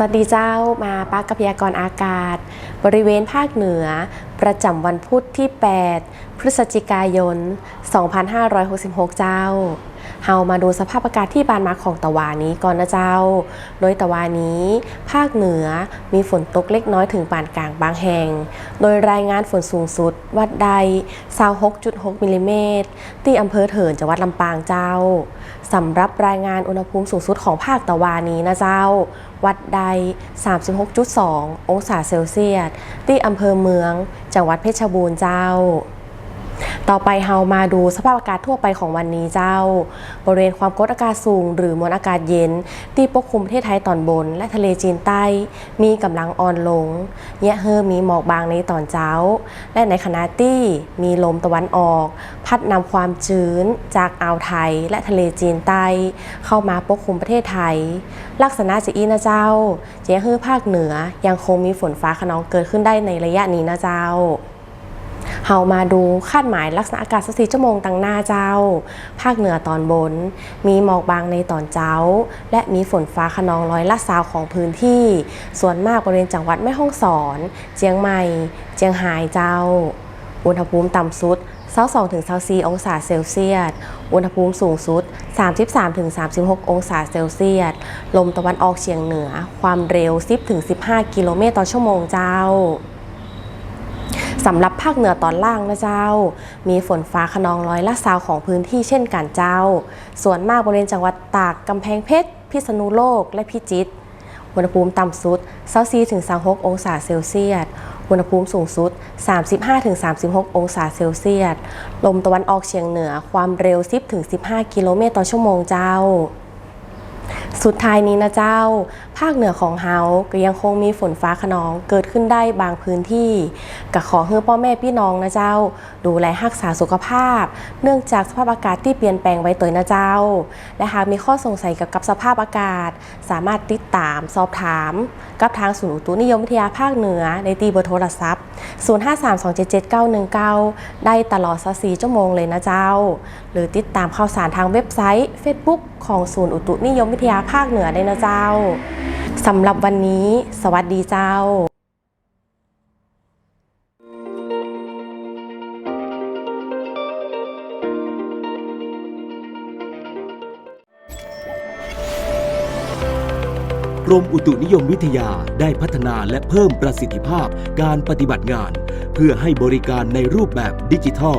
สวัสดีเจ้ามาปักกับพยากรณ์อากาศ บริเวณภาคเหนือ ประจำวันพุธที่ 8 พฤศจิกายน 2566 เจ้า เฮามาดูสภาพอากาศที่บานมาของตะวันนี้ก่อนนะเจ้า โดยตะวันนี้ ภาคเหนือมีฝนตกเล็กน้อยถึงปานกลางบางแห่ง โดยรายงานฝนสูงสุด วัดใด26.6มิลลิเมตรที่อำเภอเถินจังหวัดลำปางเจ้าสำหรับรายงานอุณหภูมิสูงสุดของภาคตะวันนี้นะเจ้า วัดใด 36.2 องศาเซลเซียสที่อำเภอเมือง จังหวัดเพชรบูรณ์เจ้า ต่อไปเฮามาดูสภาพอากาศทั่วไปของวันนี้เจ้า บริเวณความกดอากาศสูง หรือมวลอากาศเย็น ที่ปกคลุมประเทศไทยตอนบน และทะเลจีนใต้ มีกำลังอ่อนลงแยะเฮอมีหมอกบางในตอนเช้า และในขณะที่มีลมตะวันออก พัดนำความชื้นจากอ่าวไทยและทะเลจีนใต้ เข้ามาปกคลุมประเทศไทย ลักษณะจะอีนะเจ้าเจียฮือภาคเหนือยังคงมีฝนฟ้าขนองเกิดขึ้นได้ในระยะนี้นะเจ้า เฮามาดูคาดหมายลักษณะอากาศสักสี่ชั่วโมงตังหน้าเจ้า ภาคเหนือตอนบน มีหมอกบางในตอนเช้า และมีฝนฟ้าขนองร้อยละสาวของพื้นที่ ส่วนมากบริเวณจังหวัดแม่ฮ่องสอน เจียงใหม่ เจียงไฮ้เจ้า อุณหภูมิต่ำสุด22-24 องศาเซลเซียส อุณหภูมิสูงสุด 33-36 องศาเซลเซียส ลมตะวันออกเฉียงเหนือ ความเร็ว 10-15 กิโลเมตรต่อชั่วโมงเจ้า สำหรับภาคเหนือตอนล่างนะเจ้า มีฝนฟ้าขนองร้อยละสาวของพื้นที่เช่นกันเจ้า ส่วนมากบริเวณจังหวัดตากกำแพงเพชร พิษณุโลก และพิจิตร อุณหภูมิต่ำสุด24ถึง36องศาเซลเซียส อุณหภูมิสูงสุด 35ถึง36 องศาเซลเซียส ลมตะวันออกเฉียงเหนือความเร็ว 10ถึง15 กิโลเมตรต่อชั่วโมงเจ้า สุดท้ายนี้นะเจ้า ภาคเหนือของเฮาก็ยังคงมีฝนฟ้าขนองเกิดขึ้นได้บางพื้นที่ก็ขอให้พ่อแม่พี่น้องนะเจ้า ดูแลรักษาสุขภาพ เนื่องจากสภาพอากาศที่เปลี่ยนแปลงไว้ตัวนะเจ้า และหากมีข้อสงสัยเกี่ยวกับสภาพอากาศ สามารถติดตามสอบถาม กับทางศูนย์อุตุนิยมวิทยาภาคเหนือในตีเบอร์โทรศัพท์ 0532777919 ได้ตลอด24ชั่วโมงเลยนะเจ้า หรือติดตามข่าวสารทางเว็บไซต์ Facebook ของศูนย์อุตุนิยมวิทยาภาคเหนือได้นะเจ้าสำหรับวันนี้ สวัสดีเจ้ากรมอุตุนิยมวิทยาได้พัฒนาและเพิ่มประสิทธิภาพการปฏิบัติงาน เพื่อให้บริการในรูปแบบดิจิทัล